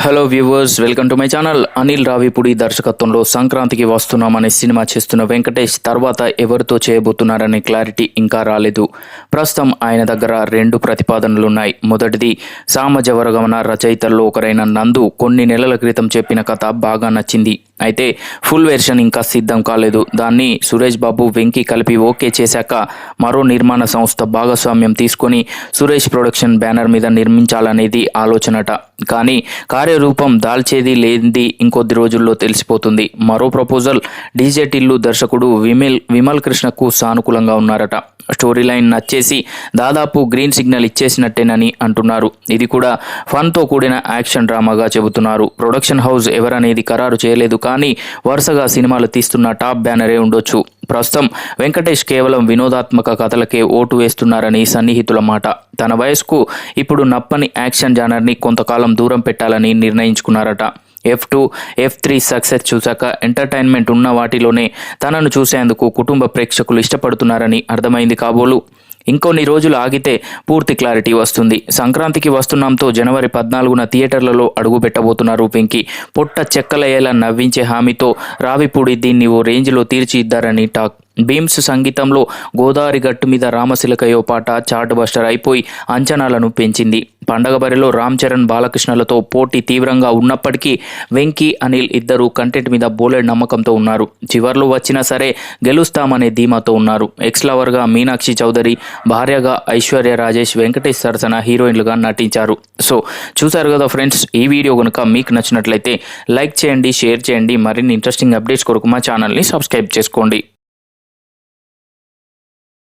Hello viewers welcome to my channel Anil Ravipudi దర్శకత్వంలో సంక్రాంతికి వస్తున్నామనే cinema చేస్తున్న వెంకటేష్ తర్వాత ఎవరితో చేయబోతున్నారనే క్లారిటీ ఇంకా రాలేదు. ప్రస్తుతం ఆయన దగ్గర రెండు ప్రతిపాదనలు ఉన్నాయి మొదటిది సామజవరగమన రచయితల్లో ఒకరైన నందు కొన్ని నెలల క్రితం చెప్పిన కథ బాగా నచ్చింది. అయితే ఫుల్ వెర్షన్ ఇంకా సిద్ధం కాలేదు. దాన్ని సురేష్ బాబు వెంకీ కలిపి ఓకే చేశాక మరో నిర్మాణ సంస్థ భాగస్వామ్యం తీసుకొని సురేష్ ప్రొడక్షన్ బ్యానర్ మీద నిర్మించాలనేది ఆలోచనట. కానీ కార్యరూపం దాల్చేది లేనిది ఇంకొద్ది రోజుల్లో తెలిసిపోతుంది. మరో ప్రపోజల్ డీజే టిల్లు దర్శకుడు విమల్ విమల్ కృష్ణకు సానుకూలంగా ఉన్నారట. స్టోరీ లైన్ నచ్చేసి దాదాపు గ్రీన్ సిగ్నల్ ఇచ్చేసినట్టేనని అంటున్నారు. ఇది కూడా ఫన్తో కూడిన యాక్షన్ డ్రామాగా చెబుతున్నారు. ప్రొడక్షన్ హౌస్ ఎవరనేది ఖరారు చేయలేదు కానీ వరుసగా సినిమాలు తీస్తున్న టాప్ బ్యానరే ఉండొచ్చు. ప్రస్తుతం వెంకటేష్ కేవలం వినోదాత్మక కథలకే ఓటు వేస్తున్నారని సన్నిహితుల మాట. తన వయసుకు ఇప్పుడు నప్పని యాక్షన్ జానర్ని కొంతకాలం దూరం పెట్టాలని నిర్ణయించుకున్నారట. F two F three success చూశాక ఎంటర్టైన్మెంట్ ఉన్న వాటిలోనే తనను చూసేందుకు కుటుంబ ప్రేక్షకులు ఇష్టపడుతున్నారని అర్థమైంది కాబోలు. ఇంకొన్ని రోజులు ఆగితే పూర్తి క్లారిటీ వస్తుంది. సంక్రాంతికి వస్తున్నాంతో జనవరి పద్నాలుగున థియేటర్లలో అడుగుపెట్టబోతున్నారు పింకీ. పొట్ట చెక్కలయ్యేలా నవ్వించే హామీతో రావిపూడి దీన్ని ఓ రేంజ్లో తీర్చిద్దారని టాక్. భీమ్స్ సంగీతంలో గోదావరి గట్టు మీద రామశిలకయో పాట చాట్ బస్టర్ అయిపోయి అంచనాలను పెంచింది. పండగ బరిలో రామ్ చరణ్ బాలకృష్ణలతో పోటీ తీవ్రంగా ఉన్నప్పటికీ వెంకీ అనిల్ ఇద్దరు కంటెంట్ మీద బోలెడ్ నమ్మకంతో ఉన్నారు. చివర్లో వచ్చినా సరే గెలుస్తామనే ధీమాతో ఉన్నారు. ఎక్స్ లవర్గా మీనాక్షి చౌదరి భార్యగా ఐశ్వర్య రాజేష్ వెంకటేష్ సరసన హీరోయిన్లుగా నటించారు. సో చూసారు కదా ఫ్రెండ్స్ ఈ వీడియో కనుక మీకు నచ్చినట్లయితే లైక్ చేయండి షేర్ చేయండి. మరిన్ని ఇంట్రెస్టింగ్ అప్డేట్స్ కొరకు మా ఛానల్ని సబ్స్క్రైబ్ చేసుకోండి.